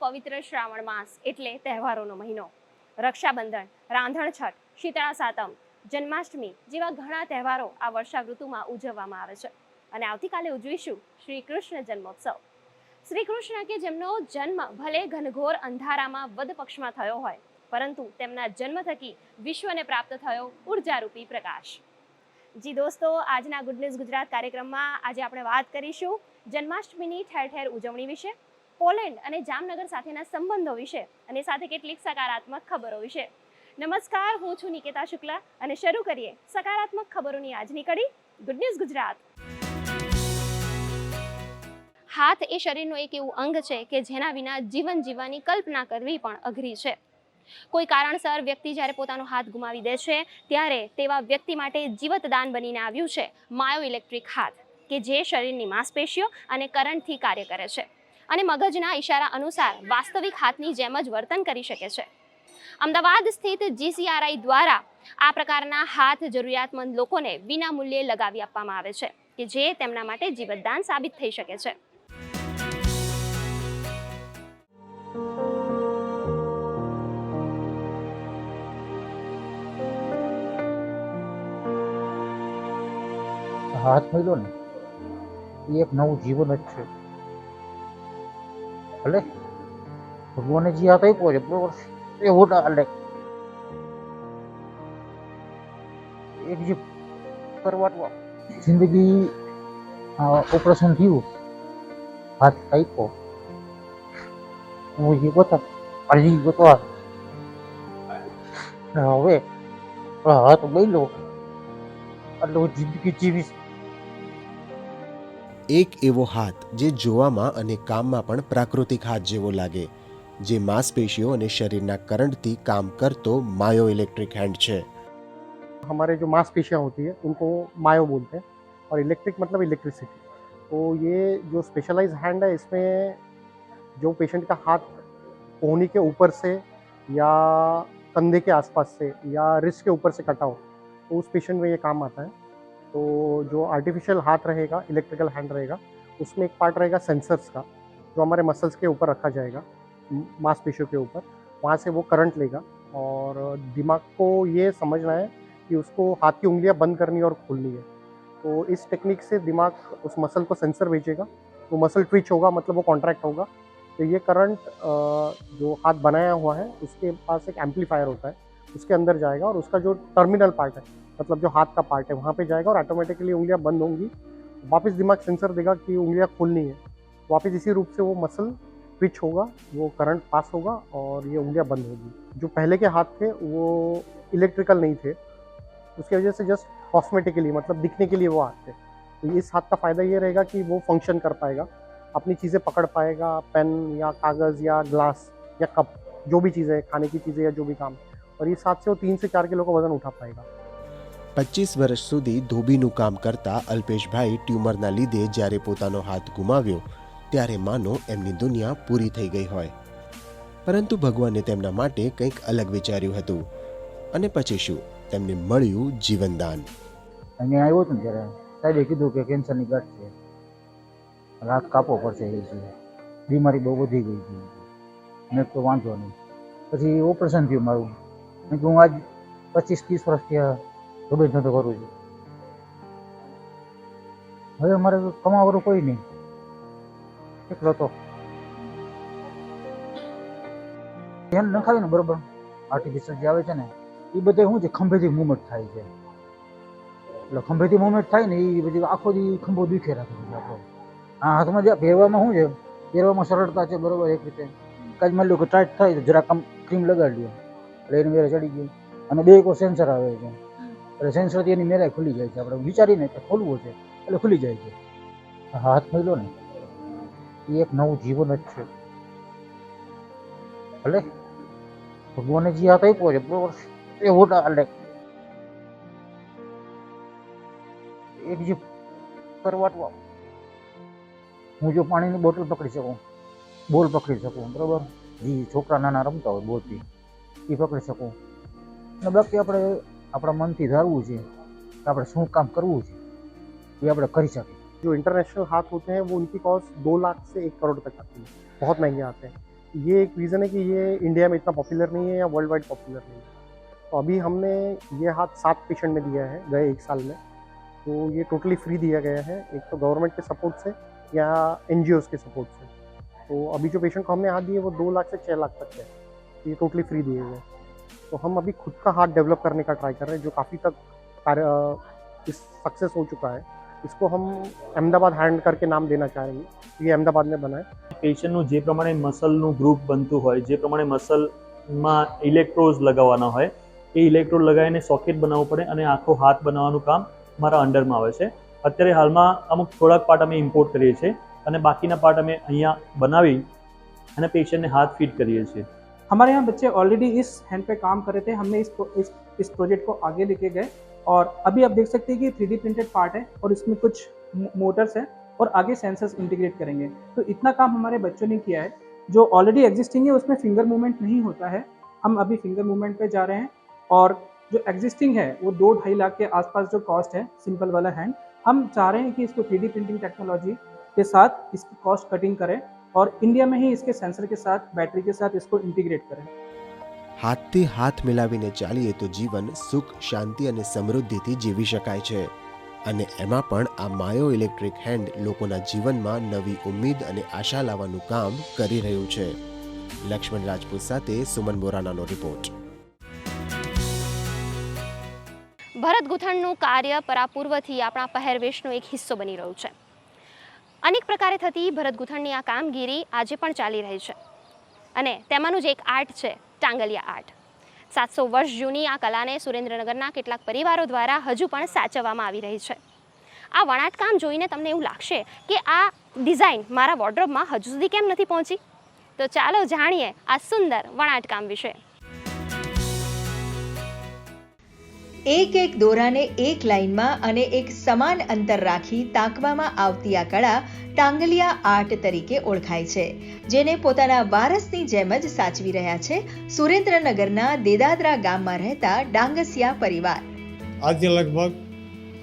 પવિત્ર શ્રાવણ માસ એટલે તહેવારોનો મહિનો. રક્ષાબંધન રાંધણછઠ શીતળા સાતમ, જન્માષ્ટમી જેવા ઘણા તહેવારો આ વર્ષા ઋતુમાં ઉજવવામાં આવે છે. અને આવતીકાલે ઉજવીશું શ્રી કૃષ્ણ જન્મોત્સવ. શ્રી કૃષ્ણ કે જેમનો જન્મ ભલે ઘનઘોર અંધારામાં વદ પક્ષમાં થયો હોય, પરંતુ તેમના જન્મ થકી વિશ્વને પ્રાપ્ત થયો ઉર્જારૂપી પ્રકાશ. જી દોસ્તો, આજના ગુડ ન્યૂઝ ગુજરાત કાર્યક્રમમાં આજે આપણે વાત કરીશું જન્માષ્ટમીની ઠેર ઠેર ઉજવણી વિશે. પોલેન્ડ અને જામનગર સાથેના સંબંધો વિશે અને સાથે કેટલીક સકારાત્મક ખબરો વિશે. નમસ્કાર, હું છું નિકેતા શુક્લા અને શરૂ કરીએ સકારાત્મક ખબરોની આજની કડી ગુડ ન્યૂઝ ગુજરાત. હાથ એ શરીરનું એક એવું અંગ છે કે જેના વિના જીવન જીવવાની કલ્પના કરવી પણ અઘરી છે. કોઈ કારણસર વ્યક્તિ જ્યારે પોતાનો હાથ ગુમાવી દે છે, ત્યારે તેવા વ્યક્તિ માટે જીવતદાન બનીને આવ્યું છે માયો ઇલેક્ટ્રિક હાથ, કે જે શરીરની માંસપેશીઓ અને કરંટથી કાર્ય કરે છે. અને મગજના ઇશારા અનુસાર વાસ્તવિક હાથની જેમ જ વર્તન કરી શકે છે. અમદાવાદ સ્થિત જીસીઆરઆઈ દ્વારા આ પ્રકારના હાથ જરૂરિયાતમંદ લોકોને વિના મૂલ્યે લગાવી આપવામાં આવે છે, કે જે તેમના માટે જીવતદાન સાબિત થઈ શકે છે. હાથ મળ્યો ને, એ એક નવું જીવન જ છે. ભલે. ભગવાને જે હાથ આપ્યો છે, બરોબર એવો હોટા હાલે એક જે કરવાટવા જિંદગી ઓપરેશન થયું, હાથ આપ્યો. હું જે ગોતા અરજી ગોતવા હવે હાથ બન્યો એટલે જિંદગી જીવીશ. એક એવો હાથ જે જોવામાં અને કામમાં પણ પ્રાકૃતિક હાથ જેવો લાગે જે માંસપેશીઓ અને શરીરના કરંટથી કામ કરતો માયો ઇલેક્ટ્રિક હેન્ડ છે हमारे जो मांसपेशियाँ होती है उनको मायो बोलते हैं और इलेक्ट्रिक मतलब इलेक्ट्रिसिटी तो ये जो स्पेशलाइज हैंड है इसमें जो पेशेंट का हाथ कोहनी के ऊपर से या कंधे के आसपास से या रिस्ट के ऊपर से कटा हो तो उस पेशेंट में ये काम आता है तो जो आर्टिफिशियल हाथ रहेगा इलेक्ट्रिकल हैंड रहेगा, उसमें एक पार्ट रहेगा सेंसर्स का, जो हमारे मसल्स के ऊपर रखा जाएगा मांसपेशियों के ऊपर, वहाँ से वो करंट लेगा और दिमाग को ये समझना है कि उसको हाथ की उंगलियाँ बंद करनी और खोलनी है। तो इस टेक्निक से दिमाग उस मसल को सेंसर भेजेगा, वो मसल ट्विच होगा मतलब वो कॉन्ट्रैक्ट होगा। तो ये करंट जो हाथ बनाया हुआ है, उसके पास एक एम्पलीफायर होता है, उसके अंदर जाएगा और उसका जो टर्मिनल पार्ट है मतलब जो हाथ का पार्ट है, वहाँ पे जाएगा और ऑटोमेटिकली उंगलियाँ बंद होंगी। वापस दिमाग सेंसर देगा कि उंगलियाँ खुलनी है। वापस इसी रूप से वो मसल ट्विच होगा, वो करंट पास होगा और ये उंगलियाँ बंद होगी। जो पहले के हाथ थे, वो इलेक्ट्रिकल नहीं थे। उसकी वजह से जस्ट कॉस्मेटिकली मतलब दिखने के लिए वो हाथ थे। तो इस हाथ का फ़ायदा ये रहेगा कि वो फ़ंक्शन कर पाएगा। अपनी चीज़ें पकड़ पाएगा पेन या कागज़ या ग्लास या कप जो भी चीज़ें, खाने की चीज़ें या जो भी काम। और इस हाथ से वो तीन से चार किलो का वज़न उठा पाएगा। પચીસ વર્ષ સુધી ધોબીનું કામ કરતા અલ્પેશભાઈ ટ્યુમરના લીધે જ્યારે પોતાનો હાથ ગુમાવ્યો, ત્યારે માનો એમની દુનિયા પૂરી થઈ ગઈ હોય. પરંતુ ભગવાને તેમના માટે કંઈક અલગ વિચાર્યું હતું. અને પછી શું? તેમને મળ્યું જીવનદાન. અહીંયા આવ્યો હતો ને ત્યારે, સાહેબે કીધું કે કેન્સરની ગાંઠ છે. રાત કાપવો પડશે એ છે. બીમારી બહુ વધી ગઈ હતી. મેં તો વાંધો નહીં. પછી ઓપરેશન થયું મારું. મેં હું આજ પચીસ ત્રીસ વર્ષથી ધોબે ધંધો કરવું છું હવે મારે કમાવાનું કોઈ નહીં. એકલો તો. ધ્યાન નખાવી ને બરોબર? આર્ટિફિશિયલ જે આવે છે ને એ બધે શું છે? ખંભેથી મુવમેન્ટ થાય છે. એટલે ખંભેથી મુવમેન્ટ થાય ને એ બધી આખો દી ખંભો દુખે રાખે છે આપણો. આ હાથમાં જે પહેરવામાં શું છે? પહેરવામાં સરળતા છે, બરોબર, એક રીતે. કાંઈ માની લો કે ટાઈટ થાય તો જરાક ક્રીમ લગાડી લ્યો. એટલે એની મેરે ચડી ગયું. અને બે કો સેન્સર આવે છે. એટલે સેન્સરથી એની મેરાય ખુલી જાય છે. આપણે વિચારીને કે ખોલવું છે, એટલે ખુલી જાય છે. હાથ મળ્યો ને, એ એક નવું જીવન જ છે. ભલે, ભગવાને જે હાથ આપ્યો છે, બરોબર એ હોટા એટલે એક જે કરવાટવા. હું જો પાણીની બોટલ પકડી શકું, બોલ પકડી શકું, બરાબર? જે છોકરા નાના રમતા હોય બોલથી એ પકડી શકું. અને બાકી આપણે આપણા મનથી ધારવું છે કે આપણે શું કામ કરવું છે એ આપણે કરી શકીએ जो इंटरनेशनल हाथ होते हैं वो उनकी कॉस्ट दो लाख से एक करोड़ तक आती है बहुत महंगे आते हैं ये एक रीज़न है कि ये इंडिया में इतना पॉपुलर नहीं है या वर्ल्ड वाइड पॉपुलर नहीं है तो अभी हमने ये हाथ सात पेशेंट में दिया है गए एक साल में तो ये टोटली फ्री दिया गया है एक तो गवर्नमेंट के सपोर्ट से या एन के सपोर्ट से तो अभी जो पेशेंट को हमने हाथ दिए वो दो लाख से छः लाख तक है ये टोटली फ्री दिए गए तो हम अभी खुद का हाथ डेवलप करने का ट्राई कर रहे हैं जो काफ़ी तक कार्य अ, इस सक्सेस हो चुका है इसको हम अहमदाबाद हैंड करके नाम देना चाहेंगे ये अहमदाबाद में बना है પેશન્ટનું જે પ્રમાણે મસલનું ગ્રુપ બનતું હોય જે પ્રમાણે મસલમાં ઇલેક્ટ્રોઝ લગાવવાના હોય એ ઇલેક્ટ્રોડ લગાવીને સોકેટ બનાવવું પડે અને આખો હાથ બનાવવાનું કામ મારા અંડરમાં આવે છે અત્યારે હાલમાં અમુક થોડાક પાર્ટ અમે ઇમ્પોર્ટ કરીએ છીએ અને બાકીના પાર્ટ અમે અહીંયા બનાવી અને પેશન્ટને હાથ ફિટ કરીએ છીએ हमारे यहाँ बच्चे ऑलरेडी इस हैंड पे काम कर रहे थे, हमने इस इस इस प्रोजेक्ट को आगे लेके गए। और अभी आप देख सकते हैं कि थ्री प्रिंटेड पार्ट है और इसमें कुछ मोटर्स हैं और आगे सेंसर्स इंटीग्रेट करेंगे। तो इतना काम हमारे बच्चों ने किया है। जो ऑलरेडी एग्जिस्टिंग है, उसमें फिंगर मूवमेंट नहीं होता है। हम अभी फिंगर मूवमेंट पे जा रहे हैं और जो एग्जिस्टिंग है, वो दो ढाई लाख के आसपास जो कॉस्ट है सिंपल वाला हैंड हम चाह रहे हैं कि इसको थ्री प्रिंटिंग टेक्नोलॉजी के साथ इसकी कॉस्ट कटिंग करें। और इंडिया में ही इसके सेंसर के साथ बैटरी के साथ इसको इंटीग्रेट करें હાથથી હાથ મિલાવીને ચાલીએ તો જીવન સુખ શાંતિ અને સમૃદ્ધિથી જીવી શકાય છે અને એમાં પણ આ માયો ઇલેક્ટ્રિક હેન્ડ લોકોના જીવનમાં નવી ઉમ્મીદ અને આશા લાવવાનું કામ કરી રહ્યું છે લક્ષ્મણ રાજપૂત સાથે સુમન બોરાનાનો રિપોર્ટ ભરત ગૂંથણનું કાર્ય પરાપૂર્વથી આપણા પહેરવેશનો એક હિસ્સો બની રહ્યું છે અનેક પ્રકારે થતી ભરત ગૂંથણની આ કામગીરી આજે પણ ચાલી રહી છે. અને તેમાંનું જ એક આર્ટ છે, ટાંગલિયા આર્ટ. સાતસો વર્ષ જૂની આ કલાને સુરેન્દ્રનગરના કેટલાક પરિવારો દ્વારા હજુ પણ સાચવવામાં આવી રહી છે. આ વણાટકામ જોઈને તમને એવું લાગશે કે આ ડિઝાઇન મારા વોર્ડ્રોબમાં હજુ સુધી કેમ નથી પહોંચી? તો ચાલો જાણીએ આ સુંદર વણાટકામ વિશે. એક એક દોરાને એક લાઇનમાં અને એક સમાન અંતર રાખી તાંકવામાં આવતી આ કળા ટાંગલિયા આર્ટ તરીકે ઓળખાય છે, જેને પોતાના વારસની જેમ જ સાચવી રહ્યા છે સુરેન્દ્રનગરના દેદાદરા ગામમાં રહેતા ડાંગસિયા પરિવાર. આજે લગભગ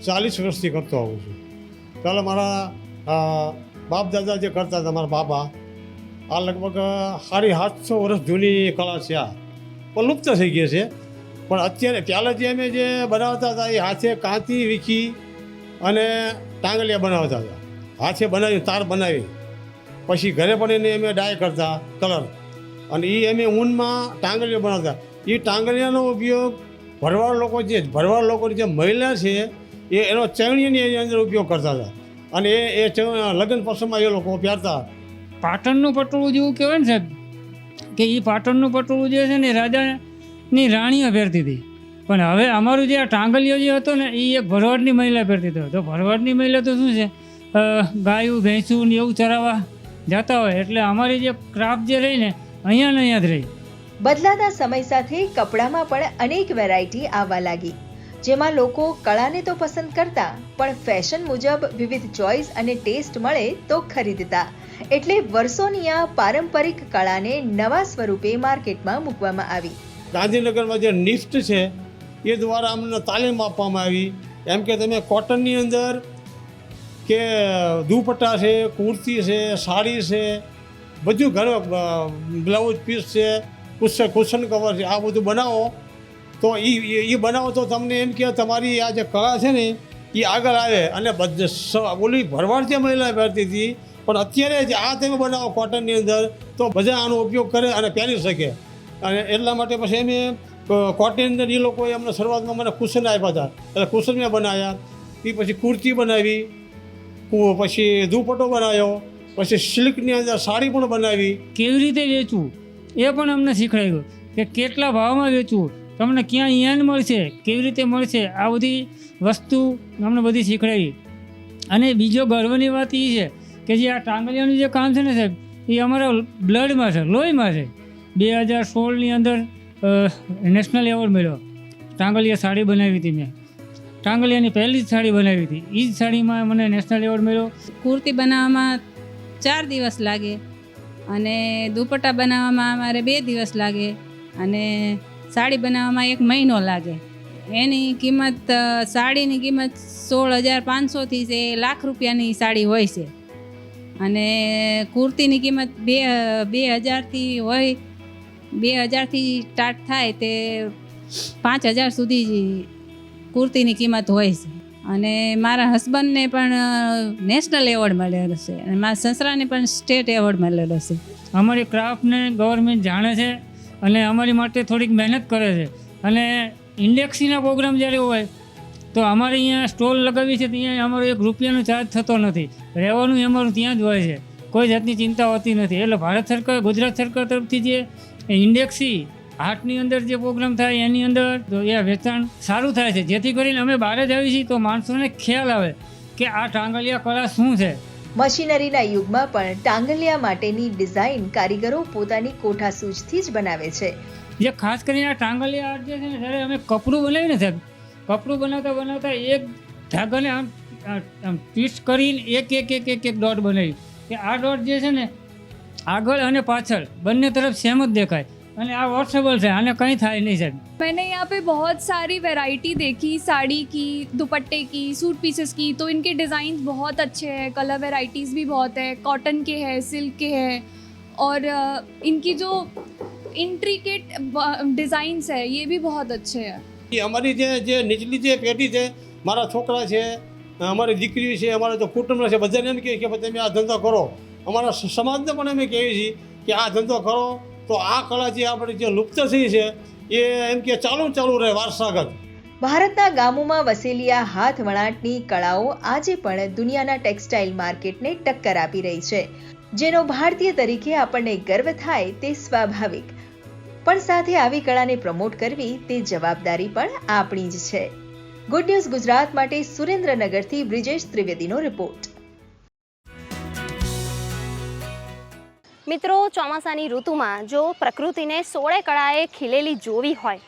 ચાલીસ વર્ષથી કરતો આવું છું. પહેલાં મારા બાપ દાદા જે કરતા હતા, મારા બાબા, આ લગભગ સાડી સાતસો વર્ષ જૂની કળા છે આ. પણ લુપ્ત થઈ ગઈ છે. પણ અત્યારે ત્યારે જે અમે જે બનાવતા હતા, એ હાથે કાંતી વીખી અને ટાંગલિયા બનાવતા હતા. હાથે બનાવી તાર બનાવી. પછી ઘરે પણ એને અમે ડાય કરતા, કલર. અને એ અમે ઊનમાં ટાંગલિયો બનાવતા. એ ટાંગલિયાનો ઉપયોગ ભરવાડ લોકો જે, ભરવાડ લોકોની જે મહિલા છે, એ એનો ચણીની એની અંદર ઉપયોગ કરતા હતા. અને એ એ લગ્ન પ્રસંગમાં એ લોકો પહેરતા પાટણનું પટોળું જેવું કહેવાય ને સાહેબ, કે એ પાટણનું પટોળું જે છે ને એ રાજાની રાણીઓ પહેરતી હતી. પણ હવે અમારું જે આ ટાંગલિયો જે હતો ને એ એક ભરવાડની મહિલા પહેરતી હતો. તો ભરવાડની મહિલા તો શું છે? ગાયું, ભેંસું ને એવું ચરાવવા જતા હોય. એટલે અમારી જે ક્રાફ્ટ જે રહી ને, અહીંયા ને અહીંયા જ રહી. બદલાતા સમય સાથે કપડામાં પણ અનેક વેરાયટી આવવા લાગી. જેમાં લોકો કળાને તો પસંદ કરતા, પણ ફેશન મુજબ વિવિધ ચોઇસ અને ટેસ્ટ મળે તો ખરીદતા. એટલે વર્ષોની આ પારંપરિક કળાને નવા સ્વરૂપે માર્કેટમાં મૂકવામાં આવી. ગાંધીનગરમાં જે નિફ્ટ છે, એ દ્વારા અમને તાલીમ આપવામાં આવી. એમ કે તમે કોટનની અંદર કે દુપટ્ટા છે, કુર્તી છે, સાડી છે, બધું ઘણું બ્લાઉઝ પીસ છે કુશન કુશન કવર છે, આ બધું બનાવો. તો એ એ બનાવો તો તમને એમ કે તમારી આ જે કળા છે ને એ આગળ આવે અને બધે ઓલી ભરવાડ જે મહિલા પહેરતી હતી. પણ અત્યારે જે આ તમે બનાવો કોટનની અંદર, તો બધા આનો ઉપયોગ કરે અને પહેરી શકે. અને એટલા માટે પછી અમે કોટની અંદર એ લોકોએ અમને શરૂઆતમાં મને કુશન આપ્યા હતા. એટલે કુશન મેં બનાવ્યા. એ પછી કુર્તી બનાવી પછી દુપટ્ટો બનાવ્યો, પછી સિલ્કની અંદર સાડી પણ બનાવી. કેવી રીતે વેચવું? એ પણ અમને શીખવાડ્યું કે કેટલા ભાવમાં વેચવું? તમને ક્યાં યાન મળશે? કેવી રીતે મળશે? આ બધી વસ્તુ અમને બધી શીખવાડી. અને બીજો ગર્વની વાત એ છે કે જે આ ટાંગલિયાનું જે કામ છે ને સાહેબ એ અમારા બ્લડમાં છે, લોહીમાં છે. બે હજાર સોળની અંદર નેશનલ એવોર્ડ મળ્યો ટાંગલિયા સાડી બનાવી હતી મેં. ટાંગલિયાની પહેલી જ સાડી બનાવી હતી. એ જ સાડીમાં મને નેશનલ એવોર્ડ મળ્યો કુર્તી બનાવવામાં ચાર દિવસ લાગે અને દુપટ્ટા બનાવવામાં અમારે બે દિવસ લાગે અને સાડી બનાવવામાં એક મહિનો લાગે. એની કિંમત સાડીની કિંમત સોળ હજાર પાંચસોથી છે લાખ રૂપિયાની સાડી હોય છે. અને કુર્તીની કિંમત બે બે હજારથી હોય બે હજારથી સ્ટાર્ટ થાય તે પાંચ હજાર સુધી કુર્તીની કિંમત હોય છે. અને મારા હસબન્ડને પણ નેશનલ એવોર્ડ મળેલો છે. અને મારા સસરાને પણ સ્ટેટ એવોર્ડ મળેલો છે. અમારી ક્રાફ્ટને ગવર્મેન્ટ જાણે છે અને અમારી માટે થોડીક મહેનત કરે છે. અને ઇન્ડેક્સીના પ્રોગ્રામ જ્યારે હોય, તો અમારે અહીંયા સ્ટોલ લગાવી છે, ત્યાં અમારો એક રૂપિયાનો ચાર્જ થતો નથી. રહેવાનું અમારું ત્યાં જ હોય છે. કોઈ જાતની ચિંતા હોતી નથી. એટલે ભારત સરકાર, ગુજરાત સરકાર તરફથી જે ઇન્ડેક્સી હાર્ટની અંદર જે પ્રોગ્રામ થાય એની અંદર તો એ વેચાણ સારું થાય છે. જેથી કરીને અમે બહાર જ આવી છીએ તો માણસોને ખ્યાલ આવે કે આ ટાંગલિયા કળા શું છે. મશીનરીના યુગમાં પણ ટાંગલિયા માટેની ડિઝાઇન કારીગરો પોતાની કોઠા સૂઝથી જ બનાવે છે. જે ખાસ કરીને આ ટાંગલિયા આર્ટ જે છે ને જ્યારે અમે કપડું બનાવીએ ને સાહેબ કપડું બનાવતા બનાવતા એક ધાગાને આમ આમ ટ્વિસ્ટ કરીને એક એક એક એક એક ડોટ બનાવી. કે આ ડોટ જે છે ને આગળ અને પાછળ બંને તરફ સેમ જ દેખાય અને આ વોશેબલ છે આને કંઈ થાય નહીં સાહેબ मैंने यहाँ पे बहुत सारी वैरायटी देखी साड़ी की दुपट्टे की सूट पीसेस की तो इनके डिज़ाइन बहुत अच्छे हैं कलर वैरायटीज़ भी बहुत है कॉटन के हैं सिल्क के हैं और अ, इनकी जो इंट्रिकेट डिज़ाइंस है ये भी बहुत अच्छे हैं એ અમારી જે જે નીચલી જે પેઢી છે મારા છોકરા છે અમારી દીકરી છે અમારા જો કુટુંબ છે બધાને એમ કહે કે ભાઈ તમે આ ધંધો કરો અમારા સમાજને પણ અમે કહીએ છીએ કે આ ધંધો કરો. તો આ કળા જે આપણી જે લુપ્ત થઈ છે, એ એમ કે ચાલુ ચાલુ રહે વારસાગત. ભારતના ગામોમાં વસેલી આ હાથ વણાટની કળાઓ આજે પણ દુનિયાના ટેક્સટાઇલ માર્કેટને ટક્કર આપી રહી છે. જેનો ભારતીય તરીકે આપણને ગર્વ થાય તે સ્વાભાવિક. પણ સાથે આવી કળાને પ્રમોટ કરવી તે જવાબદારી પણ આપણી જ છે. ગુડ ન્યૂઝ ગુજરાત માટે સુરેન્દ્રનગરથી બ્રિજેશ ત્રિવેદીનો રિપોર્ટ. મિત્રો, ચોમાસાની ઋતુમાં જો પ્રકૃતિને સોળે કળાએ ખીલેલી જોવી હોય,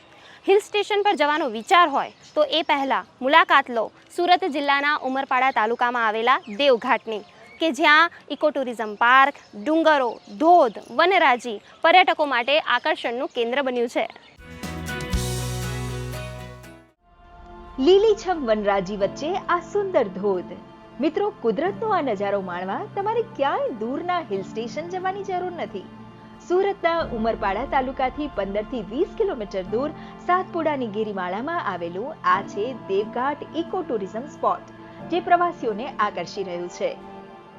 હિલ સ્ટેશન પર જવાનો વિચાર હોય, તો એ પહેલાં મુલાકાત લો સુરત જિલ્લાના ઉમરપાડા તાલુકામાં આવેલા દેવઘાટની, કે જ્યાં ઇકો ટુરિઝમ પાર્ક, ડુંગરો, ધોધ, વનરાજી, પર્યટકો માટે આકર્ષણનું કેન્દ્ર બન્યું છે. લીલીછમ વનરાજી વચ્ચે આ સુંદર ધોધ. મિત્રો, કુદરતનો આ નજારો માણવા તમારે ક્યાંય દૂરના હિલ સ્ટેશન જવાની જરૂર નથી. સુરતના ઉમરપાડા તાલુકાથી પંદરથી વીસ કિલોમીટર દૂર સાતપુડાની ગિરિમાળામાં આવેલું આ છે દેવઘાટ ઇકો ટુરિઝમ સ્પોટ જે પ્રવાસીઓને આકર્ષી રહ્યું છે.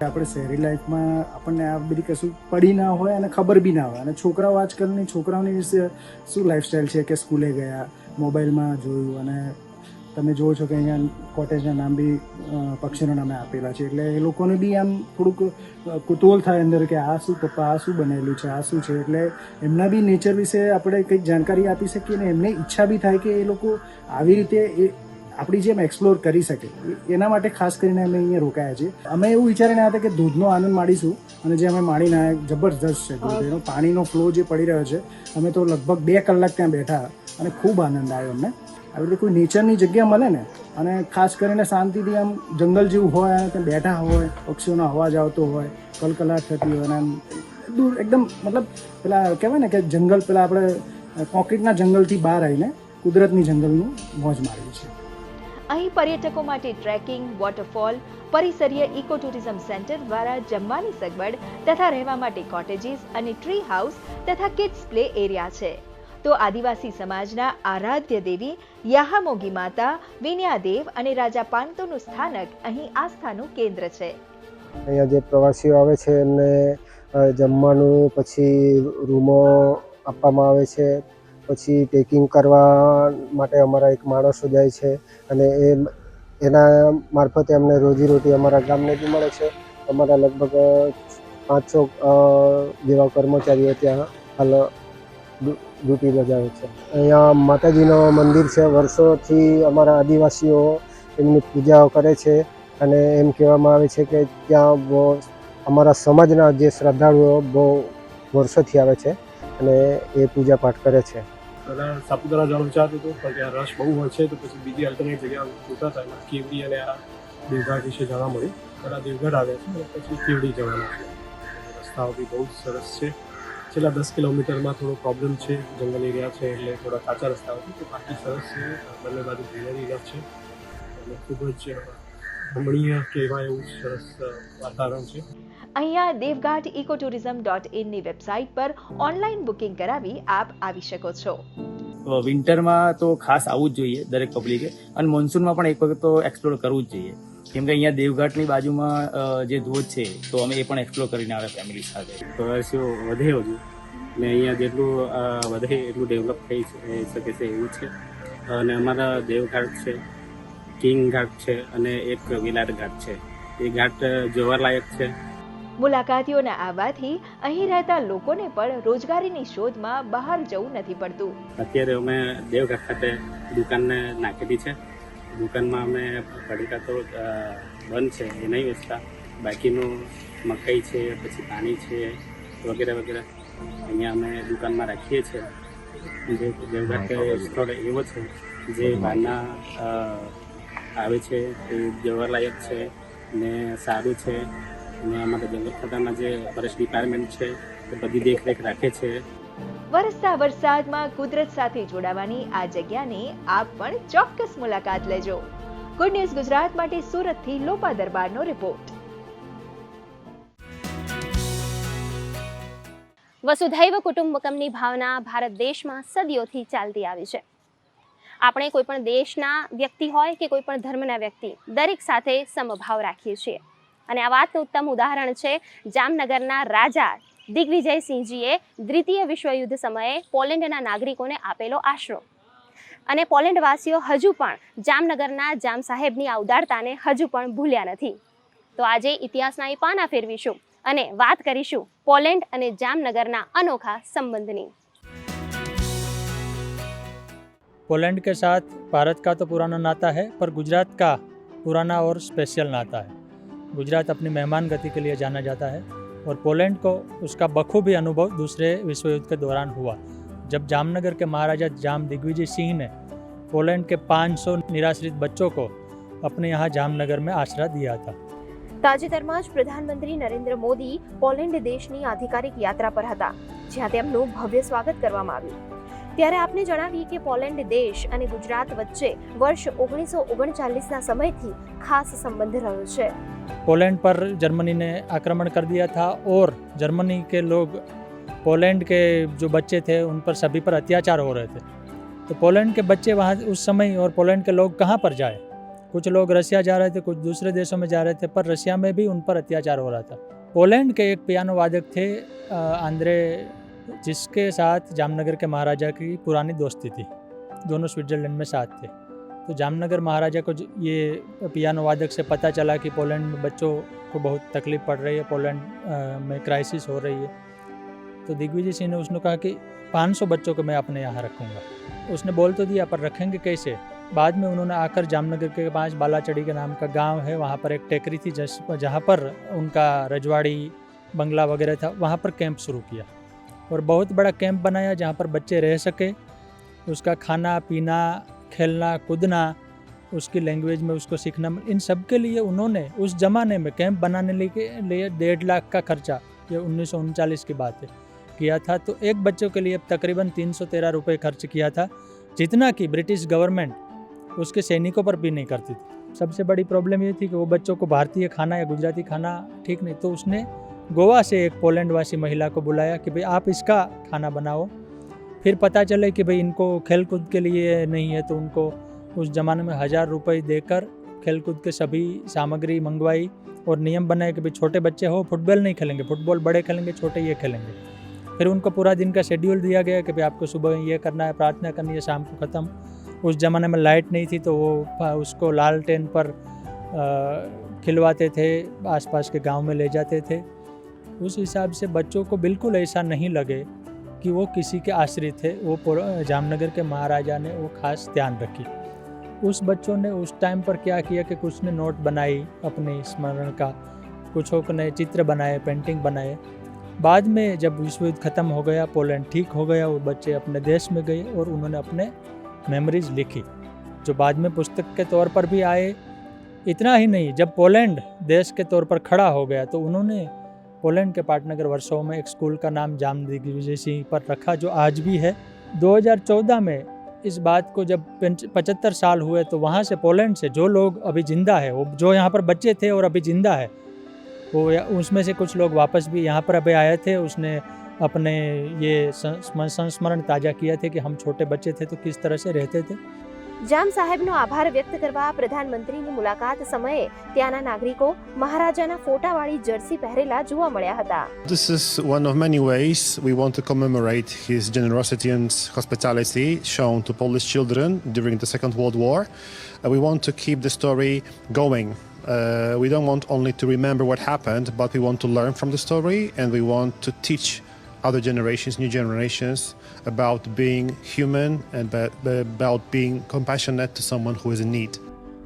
આપણે શહેરી લાઈફમાં આપણને આ બધી કશું પડી ના હોય અને ખબર બી ના હોય. અને છોકરાઓ આજકાલની છોકરાઓની વિશે શું લાઈફસ્ટાઈલ છે કે સ્કૂલે ગયા, મોબાઈલમાં જોયું અને તમે જુઓ છો કે અહીંયા કોટેજના નામ બી પક્ષીના નામે આપેલા છે. એટલે એ લોકોને બી આમ થોડુંક કુતૂહલ થાય અંદર કે આ શું પપ્પા, આ શું બનેલું છે, આ શું છે. એટલે એમના બી નેચર વિશે આપણે કંઈક જાણકારી આપી શકીએ ને એમને ઈચ્છા બી થાય કે એ લોકો આવી રીતે એ આપણી જેમ એક્સપ્લોર કરી શકે. એના માટે ખાસ કરીને અમે અહીંયા રોકાયા છીએ. અમે એવું વિચારીને હતા કે દૂધનો આનંદ માણીશું અને જે અમે માણીને જબરદસ્ત છે દૂધ. એનો પાણીનો ફ્લો જે પડી રહ્યો છે, અમે તો લગભગ બે કલાક ત્યાં બેઠા અને ખૂબ આનંદ આવ્યો અમને. આવી રીતે કોઈ નેચરની જગ્યા મળે ને, અને ખાસ કરીને શાંતિથી આમ જંગલ જેવું હોય, અને બેઠા હોય, પક્ષીઓનો અવાજ આવતો હોય, કલકલાટ થતી હોય, અને આમ દૂર એકદમ મતલબ પેલા કહેવાય ને કે જંગલ પેલા આપણે કોન્ક્રીટના જંગલથી બહાર આવીને કુદરતની જંગલનું મોજ માણીએ છીએ. અહીં પર્યટકો માટે ટ્રેકિંગ વોટરફોલ પરિસરીય ઇકો ટુરિઝમ સેન્ટર દ્વારા જમવાની સગવડ તથા રહેવા માટે કોટેજીસ અને ટ્રી હાઉસ તથા કિડ્સ પ્લે એરિયા છે. તો આદિવાસી સમાજના આરાધ્ય દેવી યાહામોગી માતા, વિન્યાદેવ અને રાજા પાંતોનું સ્થાનક અહીં આસ્થાનું કેન્દ્ર છે. અહીંયા જે પ્રવાસીઓ આવે છે એમને જમવાનું, પછી રૂમો આપવામાં આવે છે, પછી ટેકિંગ કરવા માટે અમારા એક માણસો જાય છે અને એ એના મારફતે અમને રોજીરોટી અમારા ગામને બી મળે છે. અમારા લગભગ પાંચસો જેવા કર્મચારીઓ ત્યાં હાલ ડ્યુટી બજાવે છે. અહીંયા માતાજીનું મંદિર છે, વર્ષોથી અમારા આદિવાસીઓ એમની પૂજાઓ કરે છે અને એમ કહેવામાં આવે છે કે ત્યાં બહુ અમારા સમાજના જે શ્રદ્ધાળુઓ બહુ વર્ષોથી આવે છે અને એ પૂજા પાઠ કરે છે. પહેલાં સાપુતારા જવાનું ચાહતું હતું, પણ ત્યાં રશ બહુ હોય છે, તો પછી બીજી અલ્ટરનેટ જગ્યા જોતા હતા, એમાં કેવડી અને આ દેવઘાટ વિશે જાણવા મળ્યું. પહેલાં દેવઘાટ આવે છે પછી કેવડી જવાનું છે. રસ્તાઓ બી બહુ સરસ છે. છેલ્લા દસ કિલોમીટરમાં થોડો પ્રોબ્લેમ છે જંગલ એરિયા છે એટલે થોડા કાચા રસ્તાઓ છે તો બાકી સરસ છે બંને બાજુ ગ્રીનરી ઇનફ છે. અને ખૂબ જ રમણીય કહેવાય એવું સરસ વાતાવરણ છે. અહીંયા દેવઘાટ ઇકો ટુરિઝમ ડોટ ઇનની વેબસાઇટ પર ઓનલાઈન બુકિંગ કરાવી આપ આવી શકો છો. વિન્ટરમાં તો ખાસ આવવું જ જોઈએ દરેક પબ્લિકે અને મોન્સૂનમાં પણ એક વખત તો એક્સપ્લોર કરવું જ જોઈએ. કેમ કે અહીંયા દેવઘાટની બાજુમાં જે ધોધ છે તો અમે એ પણ એક્સપ્લોર કરીને આવ્યા ફેમિલી સાથે. પ્રવાસીઓ વધે વધુ ને અહીંયા જેટલું વધે એટલું ડેવલપ થઈ શકે છે એવું છે. અને અમારા દેવઘાટ છે કિંગ ઘાટ છે અને એક વિલાટ ઘાટ છે. એ ઘાટ જોવાલાયક છે. મુલાકાતીઓના આવવાથી અહીં રહેતા લોકોને પણ રોજગારીની શોધમાં બહાર જવું નથી પડતું. અત્યારે અમે દેવઘાટ ખાતે દુકાનને નાખેલી છે. દુકાનમાં અમે પડીકા તો બંધ છે, એ નહીં વેચતા. બાકીનું મકાઈ છે, પછી પાણી છે, વગેરે વગેરે. અહીંયા અમે દુકાનમાં રાખીએ છીએ. જે સ્થળ એવો છે, જે બહારના આવે છે, એ જવાલાયક છે, ને સારું છે. અને અમારા જંગલ ખાતાના જે ફોરેસ્ટ ડિપાર્ટમેન્ટ છે, એ બધી દેખરેખ રાખે છે. વરસતા વરસાદમાં કુદરત સાથે જોડાવાની આ જગ્યાની આપ પણ ચોક્કસ મુલાકાત લેજો. ગુડ ન્યૂઝ ગુજરાત માટે સુરતથી લોપા દરબારનો રિપોર્ટ વસુધૈવ કુટુંબકમની ભાવના ભારત દેશમાં સદીઓથી ચાલતી આવી છે. આપણે કોઈ પણ દેશના વ્યક્તિ હોય કે કોઈ પણ ધર્મના વ્યક્તિ દરેક સાથે સમભાવ રાખીએ છીએ. અને આ વાતનું ઉત્તમ ઉદાહરણ છે જામનગરના રાજા દિગ્વિજયસિંહજીએ દ્વિતીય વિશ્વયુદ્ધ સમયે પોલેન્ડના નાગરિકોને આપેલો આશરો અને પોલેન્ડવાસીઓ હજુ પણ જામનગરના જામ સાહેબની આ ઉદારતાને હજુ પણ ભૂલ્યા નથી તો આજે ઇતિહાસના એ પાના ફેરવીશું અને વાત કરીશું પોલેન્ડ અને જામનગરના અનોખા સંબંધની पोलैंड के साथ भारत का तो पुराना नाता है पर गुजरात का पुराना और स्पेशल नाता है गुजरात अपनी मेहमान गति के लिए जाना जाता है और पोलैंड को उसका बखूबी अनुभव दूसरे विश्व युद्ध के दौरान हुआ जब जामनगर के महाराजा जाम दिग्विजय सिंह ने पोलैंड के 500 निराश्रित बच्चों को अपने यहाँ जामनगर में आश्रय दिया था તાજેતરમાં જ પ્રધાનમંત્રી નરેન્દ્ર મોદી પોલેન્ડ દેશની આધિકારિક યાત્રા પર હતા જ્યાં તેમનું ભવ્ય સ્વાગત કરવામાં આવ્યું ત્યારે આપને જણાવીએ કે પોલેન્ડ દેશ અને ગુજરાત વચ્ચે વર્ષ ઓગણીસો ઓગણચાલીસના સમયથી ખાસ સંબંધ રહ્યો છે पोलैंड पर जर्मनी ने आक्रमण कर दिया था और जर्मनी के लोग पोलैंड के जो बच्चे थे उन पर सभी पर अत्याचार हो रहे थे तो पोलैंड के बच्चे वहाँ उस समय और पोलैंड के लोग कहाँ पर जाए कुछ लोग रसिया जा रहे थे कुछ दूसरे देशों में जा रहे थे पर रसिया में भी उन पर अत्याचार हो रहा था पोलैंड के एक पियानो वादक थे अ, आंद्रे जिसके साथ जामनगर के महाराजा की पुरानी दोस्ती थी। दोनों स्विट्जरलैंड में साथ थे। तो जामनगर महाराजा को ये पियानो वादक से पता चला कि पोलैंड में बच्चों को बहुत तकलीफ़ पड़ रही है, पोलैंड में क्राइसिस हो रही है। तो दिग्विजय सिंह ने उसने कहा कि 500 बच्चों को मैं अपने यहाँ रखूँगा। उसने बोल तो दिया, पर रखेंगे कैसे? बाद में उन्होंने आकर जामनगर के पास बालाचड़ी के नाम का गाँव है, वहाँ पर एक टेकरी थी जहाँ पर उनका रजवाड़ी, बंगला वगैरह था, वहाँ पर कैंप शुरू किया। और बहुत बड़ा कैंप बनाया जहाँ पर बच्चे रह सके। उसका खाना, पीना, खेलना, कूदना, उसकी लैंग्वेज में उसको सीखना, इन सब के लिए उन्होंने उस ज़माने में कैंप बनाने के लिए डेढ़ लाख का खर्चा, ये उन्नीस की बात है, किया था। तो एक बच्चों के लिए तकरीबन तीन सौ तेरह रुपये खर्च किया था, जितना कि ब्रिटिश गवर्नमेंट उसके सैनिकों पर भी नहीं करती थी। सबसे बड़ी प्रॉब्लम ये थी कि वो बच्चों को भारतीय खाना या गुजराती खाना ठीक नहीं तो उसने गोवा से एक पोलैंड वासी महिला को बुलाया कि भाई, आप इसका खाना बनाओ। फिर पता चले कि भाई, इनको खेल कूद के लिए नहीं है तो उनको उस ज़माने में हज़ार रुपये देकर खेल कूद के सभी सामग्री मंगवाई और नियम बनाए कि भाई, छोटे बच्चे हो, फुटबॉल नहीं खेलेंगे। फुटबॉल बड़े खेलेंगे, छोटे ये खेलेंगे। फिर उनको पूरा दिन का शेड्यूल दिया गया कि भाई, आपको सुबह ये करना है, प्रार्थना करनी है, शाम को ख़त्म। उस ज़माने में लाइट नहीं थी तो वो उसको लालटेन पर खिलवाते थे, आसपास के गाँव में ले जाते थे। उस हिसाब से बच्चों को बिल्कुल ऐसा नहीं लगे कि वो किसी के आश्रित थे, वो जामनगर के महाराजा ने वो खास ध्यान रखी। उस बच्चों ने उस टाइम पर क्या किया कि कुछ ने नोट बनाई अपने स्मरण का, कुछों ने चित्र बनाए पेंटिंग बनाए। बाद में जब विश्व युद्ध खत्म हो गया, पोलैंड ठीक हो गया, वो बच्चे अपने देश में गए और उन्होंने अपने मेमोरीज लिखी, जो बाद में पुस्तक के तौर पर भी आए। इतना ही नहीं, जब पोलैंड देश के तौर पर खड़ा हो गया तो उन्होंने पोलैंड के पाटनगर वर्षों में एक स्कूल का नाम जाम दिग्विजय सिंह पर रखा, जो आज भी है। 2014 में इस बात को जब पचहत्तर साल हुए तो वहाँ से पोलैंड से जो लोग अभी ज़िंदा है, वो जो यहाँ पर बच्चे थे और अभी ज़िंदा है, वो उसमें से कुछ लोग वापस भी यहाँ पर अभी आए थे। उसने अपने ये संस्मरण ताज़ा किया थे कि हम छोटे बच्चे थे तो किस तरह से रहते थे। જામ સાહેબનો આભાર વ્યક્ત કરવા પ્રધાનમંત્રીની મુલાકાત સમયે ત્યાંના નાગરિકો મહારાજાના ફોટાવાળી જર્સી પહેરેલા જોવા મળ્યા હતા This is one of many ways we want to commemorate his generosity and hospitality shown to Polish children during the Second World War. Uh, we want to keep the story going. Uh, we don't want only to remember what happened, but we want to learn from the story and we want to teach other generations, new generations, about being human and about being compassionate to someone who is in need.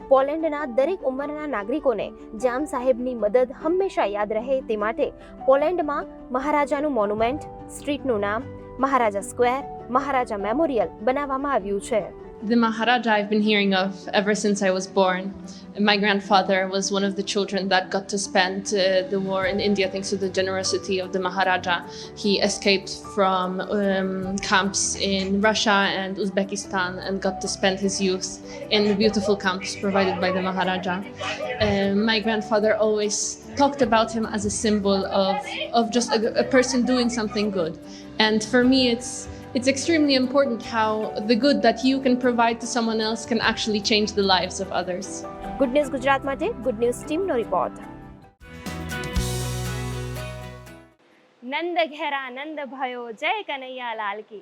પોલેન્ડના દરેક ઉંમરના નાગરિકોને જામ સાહેબની મદદ હંમેશા યાદ રહે તે માટે પોલેન્ડમાં મહારાજાનું મોન્યુમેન્ટ, સ્ટ્રીટનું નામ, મહારાજા સ્ક્વેર, મહારાજા મેમોરિયલ બનાવવામાં આવ્યું છે The Maharaja I've been hearing of ever since I was born. My grandfather was one of the children that got to spend uh, the war in India thanks to the generosity of the Maharaja. He escaped from um, camps in Russia and Uzbekistan and got to spend his youth in the beautiful camps provided by the Maharaja. Um, my grandfather always talked about him as a symbol of, of just a, a person doing something good. And for me, it's it's extremely important how the good that you can provide to someone else can actually change the lives of others. Good news Gujarat માટે good news ટીમનો report નંદ ઘેરા નંદ ભયો જય કનૈયા લાલ કી.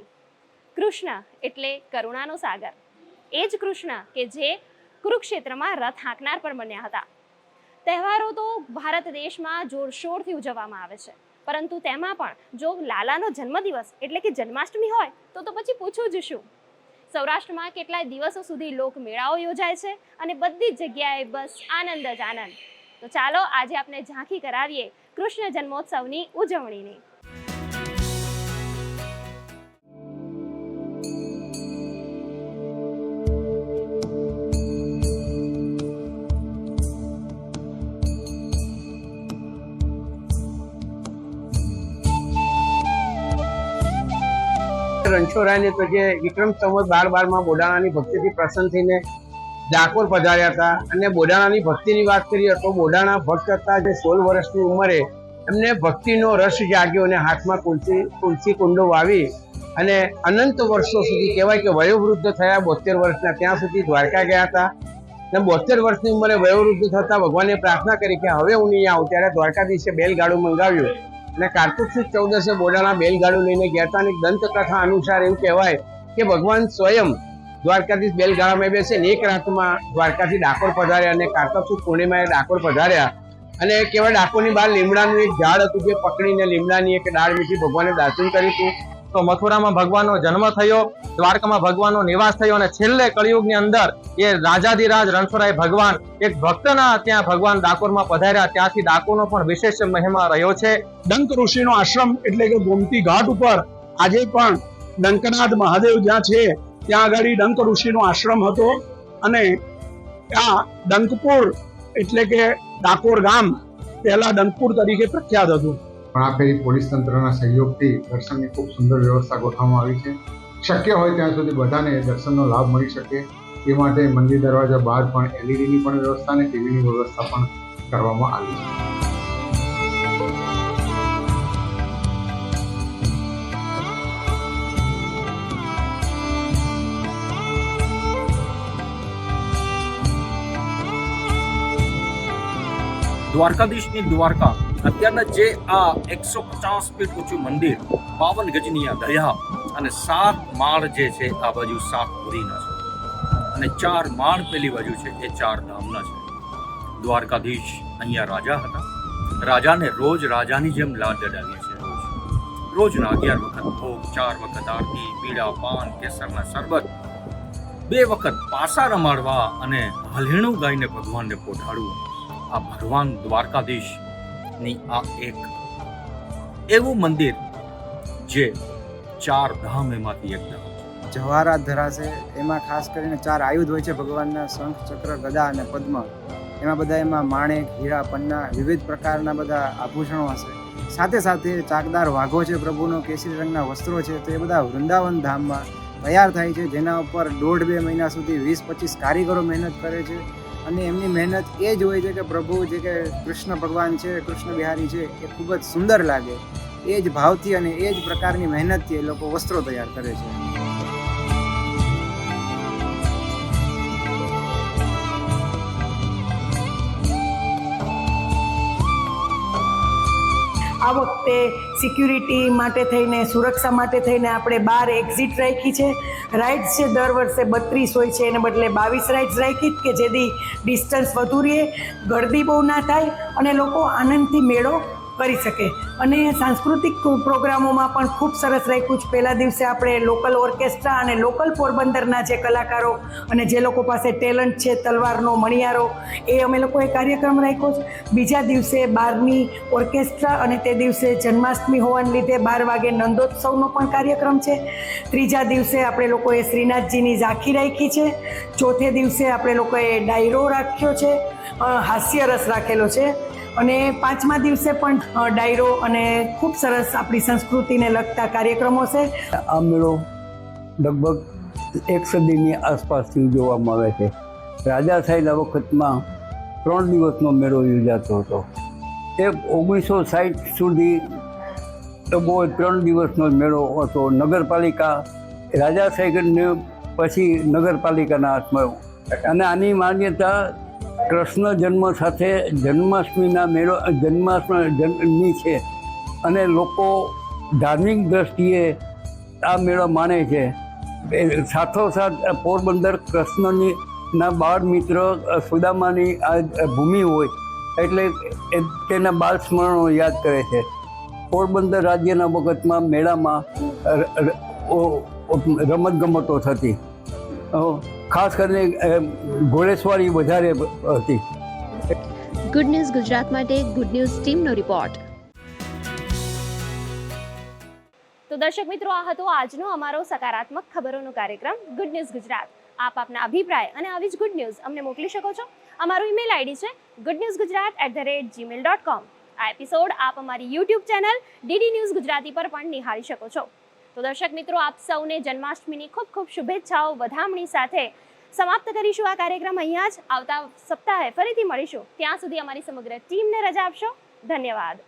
કૃષ્ણ એટલે કરુણાનો સાગર. એ જ કૃષ્ણ કે જે કુરુક્ષેત્રમાં રથ હાંકનાર પણ બન્યા હતા. તહેવારો તો ભારત દેશમાં જોરશોરથી ઉજવવામાં આવે છે. પરંતુ તેમાં પણ જો લાલાનો જન્મદિવસ એટલે કે જન્માષ્ટમી હોય, તો તો પછી પૂછવું જ શું? સૌરાષ્ટ્રમાં કેટલાય દિવસો સુધી લોક મેળાઓ યોજાય છે અને બધી જ જગ્યાએ બસ આનંદ જ આનંદ. તો ચાલો આજે આપણે ઝાંખી કરાવીએ કૃષ્ણ જન્મોત્સવની ઉજવણીની. રણછોડરાયને તો જે વિક્રમ સંવત બાર બારમાં બોડાણાની ભક્તિથી પ્રસન્ન થઈને ડાકોર પધાર્યા હતા અને બોડાણાની ભક્તિની વાત કરીએ તો બોડાણા ભક્ત હતા જે સોળ વર્ષની ઉંમરે એમને ભક્તિનો રસ જાગ્યો અને હાથમાં તુલસી તુલસી કુંડો વાવી અને અનંત વર્ષો સુધી કહેવાય કે વયોવૃદ્ધ થયા, બોતેર વર્ષના ત્યાં સુધી દ્વારકા ગયા હતા. અને બોતેર વર્ષની ઉંમરે વયોવૃદ્ધ થતા ભગવાને પ્રાર્થના કરી કે હવે હું નહીં આવું. ત્યારે દ્વારકાધીશે બેલગાડું મંગાવ્યું. અને કાર્તિક સુદ ચૌદસે બોડાના બેલગાડું લઈને ગયા હતા અને દંતકથા અનુસાર એવું કહેવાય કે ભગવાન સ્વયં દ્વારકાધીશ બેલગાડામાં બેસે ને એક રાતમાં દ્વારકાથી ડાકોર પધાર્યા અને કાર્તિક સુદ પૂર્ણિમાએ ડાકોર પધાર્યા. અને કેવા ડાકોરની બહાર લીમડાનું એક ઝાડ હતું જે પકડીને લીમડાની એક ડાળ મીઠી ભગવાને દર્શન કર્યું હતું. તો મથુરામાં ભગવાનનો જન્મ થયો, દ્વારકામાં ભગવાનનો નિવાસ થયો અને છેલ્લે કળિયુગની અંદર એ રાજાધિરાજ રણછોડરાય ભગવાન એક ભક્તના ત્યાં ભગવાન ડાકોરમાં પધાર્યા. ત્યાંથી ડાકોરનો પણ વિશેષ મહિમા રહ્યો છે. ડંક ઋષિનો આશ્રમ એટલે કે ગોમતી ઘાટ ઉપર આજે પણ ડંકનાથ મહાદેવ જ્યાં છે, ત્યાં આગળ ડંક ઋષિનો આશ્રમ હતો. અને આ ડંકપુર એટલે કે ડાકોર ગામ પહેલા ડંકપુર તરીકે પ્રખ્યાત હતું. પણ આ ફેરી પોલીસ તંત્રના સહયોગથી દર્શનની ખૂબ સુંદર વ્યવસ્થા ગોઠવવામાં આવી છે. શક્ય હોય ત્યાં સુધી બધાને દર્શનનો લાભ મળી શકે. એ માટે મંદિર દરવાજા બહાર પણ એલઈડીની પણ વ્યવસ્થા અને ટીવીની વ્યવસ્થા પણ કરવામાં આવી છે. દ્વારકાધીશની દ્વારકા અત્યારના જે આ એકસો પચાસ ફીટ ઊંચું મંદિર, બાવન ગજની આ દયા અને સાત માળ જે છે, આ બાજુ સાત પુરીના છે. અને ચાર માળ પેલી બાજુ છે, એ ચાર ધામના છે. દ્વારકાધીશ અહીંયા રાજા હતા. રાજાને રોજ રાજાની જેમ લાડ દડાવીએ છે રોજ. રોજના અગિયાર વખત ભોગ, ચાર વખત આરતી, પીળા પાન, કેસરના શરબત. બે વખત પાસા રમાડવા અને હલેણું ગાઈને ભગવાનને પોઢાડવું. આ ભગવાન દ્વારકાધીશની આ એક એવું મંદિર જે ચાર ધામ એમાંથી એક ધામ જવાહરાત ધરાશે એમાં ખાસ કરીને ચાર આયુધ હોય છે, ભગવાનના શંખ, ચક્ર, ગદા અને પદ્મ. એમાં બધા એમાં માણેક, હીરા, પન્ના, વિવિધ પ્રકારના બધા આભૂષણો હશે. સાથે સાથે ચાકદાર વાઘો છે પ્રભુનો, કેસરી રંગના વસ્ત્રો છે, તો એ બધા વૃંદાવન ધામમાં તૈયાર થાય છે, જેના ઉપર દોઢ બે મહિના સુધી વીસ પચીસ કારીગરો મહેનત કરે છે. અને એમની મહેનત એ જ હોય છે કે પ્રભુ જે કે કૃષ્ણ ભગવાન છે, કૃષ્ણ બિહારી છે, એ ખૂબ જ સુંદર લાગે. એ જ ભાવથી અને એ જ પ્રકારની મહેનતથી એ લોકો વસ્ત્રો તૈયાર કરે છે. આ વખતે સિક્યુરિટી માટે થઈને, સુરક્ષા માટે થઈને આપણે બાર એક્ઝિટ રાખી છે. રાઇડ્સ છે દર વર્ષે બત્રીસ હોય છે, એને બદલે બાવીસ રાઇડ્સ રાખી કે જેથી ડિસ્ટન્સ વધુ રહે. ગળદી બહુ ના થાય અને લોકો આનંદથી મેળો કરી શકે. અને સાંસ્કૃતિક પ્રોગ્રામોમાં પણ ખૂબ સરસ રાખ્યું છે. પહેલા દિવસે આપણે લોકલ ઓર્કેસ્ટ્રા અને લોકલ પોરબંદરના જે કલાકારો અને જે લોકો પાસે ટેલેન્ટ છે, તલવારનો મણિયારો, એ અમે લોકોએ કાર્યક્રમ રાખ્યો છે. બીજા દિવસે બારની ઓર્કેસ્ટ્રા અને તે દિવસે જન્માષ્ટમી હોવાને લીધે બાર વાગે નંદોત્સવનો પણ કાર્યક્રમ છે. ત્રીજા દિવસે આપણે લોકોએ શ્રીનાથજીની ઝાંખી રાખી છે. ચોથે દિવસે આપણે લોકોએ ડાયરો રાખ્યો છે. હાસ્યરસ રાખેલો છે. અને પાંચમા દિવસે પણ ડાયરો અને ખૂબ સરસ આપણી સંસ્કૃતિને લગતા કાર્યક્રમો છે. આ મેળો લગભગ એક સદીની આસપાસથી જોવામાં આવે છે. રાજા રાજાશાહીના વખતમાં ત્રણ દિવસનો મેળો યોજાતો હતો. એ ઓગણીસો સાઠ સુધી બહુ ત્રણ દિવસનો મેળો હતો નગરપાલિકા, રાજા સાહેબને પછી નગરપાલિકાના હાથમાં. અને આની માન્યતા કૃષ્ણ જન્મ સાથે જન્માષ્ટમીના મેળો જન્માષ્ટમી છે. અને લોકો ધાર્મિક દ્રષ્ટિએ આ મેળો માને છે. સાથોસાથ પોરબંદર કૃષ્ણની ના બાળ મિત્ર સુદામાની આ ભૂમિ હોય એટલે તેના બાળ સ્મરણો યાદ કરે છે. પોરબંદર રાજ્યના વખતમાં મેળામાં રમતગમતો થતી. ખાસ કરીને ઘોડેસવારી વધારે હતી. ગુડ ન્યૂઝ ગુજરાત માટે ગુડ ન્યૂઝ ટીમનો રિપોર્ટ તો દર્શક મિત્રો આ હતો આજનો અમારો સકારાત્મક ખબરોનો કાર્યક્રમ ગુડ ન્યૂઝ ગુજરાત. આપ આપના અભિપ્રાય અને આવી જ ગુડ ન્યૂઝ અમને મોકલી શકો છો. અમારું ઈમેલ આઈડી છે good news Gujarat at the rate Gmail dot com આ એપિસોડ આપ અમારી YouTube channel DD news Gujarati પર પણ નિહાળી શકો છો. તો દર્શક મિત્રો, આપ સૌને જન્માષ્ટમીની ખૂબ ખૂબ શુભેચ્છાઓ. વધામણી સાથે સમાપ્ત કરીશું આ કાર્યક્રમ. અહીંયા જ આવતા સપ્તાહે ફરીથી મળીશું. ત્યાં સુધી અમારી સમગ્ર ટીમને રજા આપશો. ધન્યવાદ.